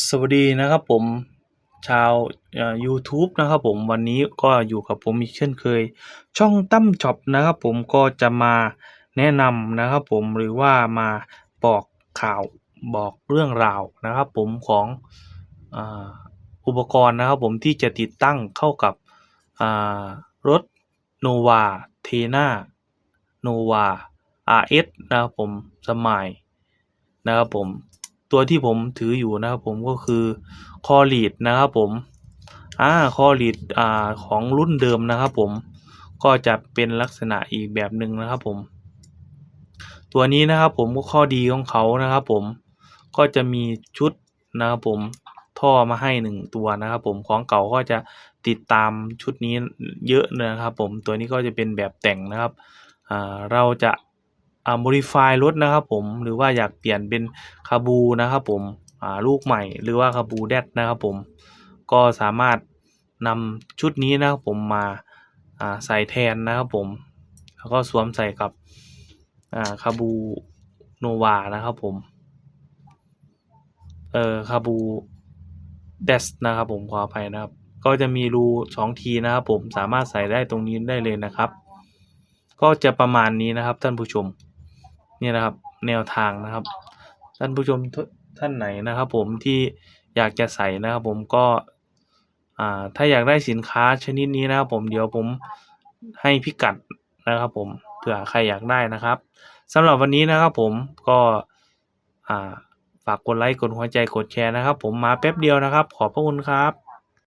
สวัสดีนะครับผมชาวเอ่อ YouTube นะครับผมวันนี้ก็อยู่กับผมอีกเช่นเคย ช่องตั้มช็อปนะครับผมก็จะมาแนะนำนะครับผมหรือว่ามาบอกข่าวบอกเรื่องราวนะครับผมของอ,อุปกรณ์นะครับผมที่จะติดตั้งเข้ากับอ่ารถ Nova t e n a Nova RS นะครับผมสมัยนะครับผม ตัวที่ผมถืออยู่นะครับผมก็คือ c o l l e d นะครับผมอ่า c o l l e d อ่าของรุ่นเดิมนะครับผมก็จะเป็นลักษณะอีกแบบหนึ่งนะครับผม ตัวนี้นะครับผมก็ข้อดีของเขานะครับผมก็จะมีชุดนะครับผมท่อมาให้หนึ่งตัวนะครับผมของเก่าก็จะติดตามชุดนี้เยอะนะครับผมตัวนี้ก็จะเป็นแบบแต่งนะครับอ่าเราจะ อ่า modify รถนะครับผม หรือว่าอยากเปลี่ยนเป็นคาบูนะครับผม อ่า ลูกใหม่ หรือว่าคาบูแดดนะครับผม ก็สามารถนำชุดนี้นะครับผมมา อ่า ใส่แทนนะครับผม แล้วก็สวมใส่กับ อ่า คาบูโนวานะครับผม เอ่อ คาบูเดสนะครับผม ขออภัยนะครับ ก็จะมีรูสองทีนะครับผม สามารถใส่ได้ตรงนี้ได้เลยนะครับ ก็จะประมาณนี้นะครับท่านผู้ชม นี่นะครับ แนวทางนะครับ ท่านผู้ชมท่านไหนนะครับ ผมที่อยากจะใส่นะครับผมก็ถ้าอยากได้สินค้าชนิดนี้นะครับ ผมเดี๋ยวผมให้พิกัดนะครับ ผมเผื่อใครอยากได้นะครับสำหรับวันนี้นะครับ ผมก็ฝากกดไลค์กดหัวใจกดแชร์นะครับ ผมมาแป๊บเดียวนะครับ ขอบพระคุณครับ